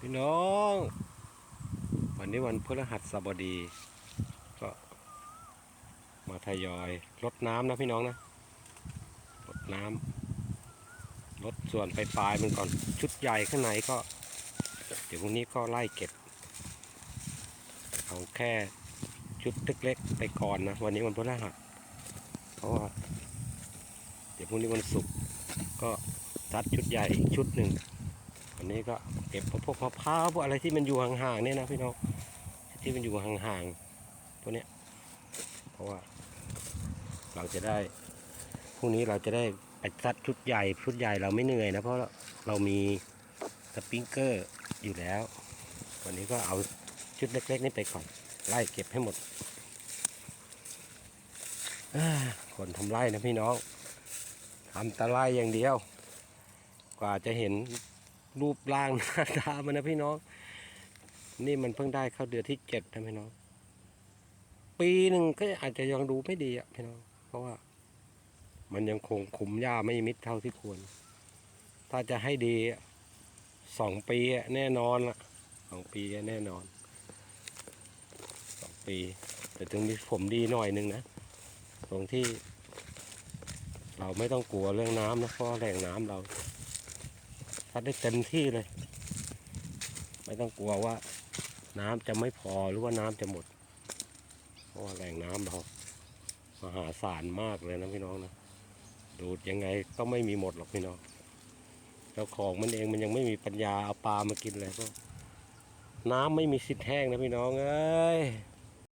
พี่น้อง วันนี้วันพฤหัสบดี ก็มาทยอยลดน้ำนะพี่น้องนะลดน้ำลดส่วนไปปลายๆมันก่อนชุดใหญ่ข้างในก็ เดี๋ยวพรุ่งนี้ก็ไล่เก็บ เอาแค่ชุดเล็กๆไปก่อนนะ วันนี้วันพฤหัสเพราะว่าเดี๋ยวพรุ่งนี้วันศุกร์ก็ซัดชุดใหญ่อีกชุดหนึ่ง วันนี้ก็เก็บพวกมะพร้าวพวกอะไรที่มันอยู่ห่างๆเนี่ยนะพี่น้องที่มันอยู่ห่างๆพวกเนี้ยเพราะว่า เราจะได้พรุ่งนี้เราจะได้ไปซัดชุดใหญ่ชุดใหญ่เราไม่เหนื่อยนะเพราะเรามีสปริงเกอร์อยู่แล้ว วันนี้ก็เอาชุดเล็กๆนี่ไปก่อนไล่เก็บให้หมดคนทำไร่นะพี่น้องทำแตะไร่อย่างเดียว กว่าจะเห็น รูปร่างหน้าตามันนะพี่น้อง นี่มันเพิ่งได้เข้าเดือนที่เจ็ดนะพี่น้อง ปีหนึ่งก็อาจจะยังดูไม่ดีอะพี่น้อง เพราะว่า มันยังคงคุมหญ้าไม่มิดเท่าที่ควร ถ้าจะให้ดีสองปีแน่นอนละสองปีแน่นอนสองปี แต่ถึงมีผมดีหน่อยหนึงนะ ตรงที่ เราไม่ต้องกลัวเรื่องน้ำนะเพราะแหล่งน้ำเรา ซัดได้เต็มที่เลย ไม่ต้องกลัวว่า น้ำจะไม่พอหรือว่าน้ำจะหมด เพราะว่าแหล่งน้ำเรามหาศาลมากเลยนะพี่น้องนะดูดยังไงก็ไม่มีหมดหรอกพี่น้องเจ้าของมันเองมันยังไม่มีปัญญาเอาปลามากินเลยก็น้ำไม่มีสิทธิ์แห้งนะพี่น้องเอ้ย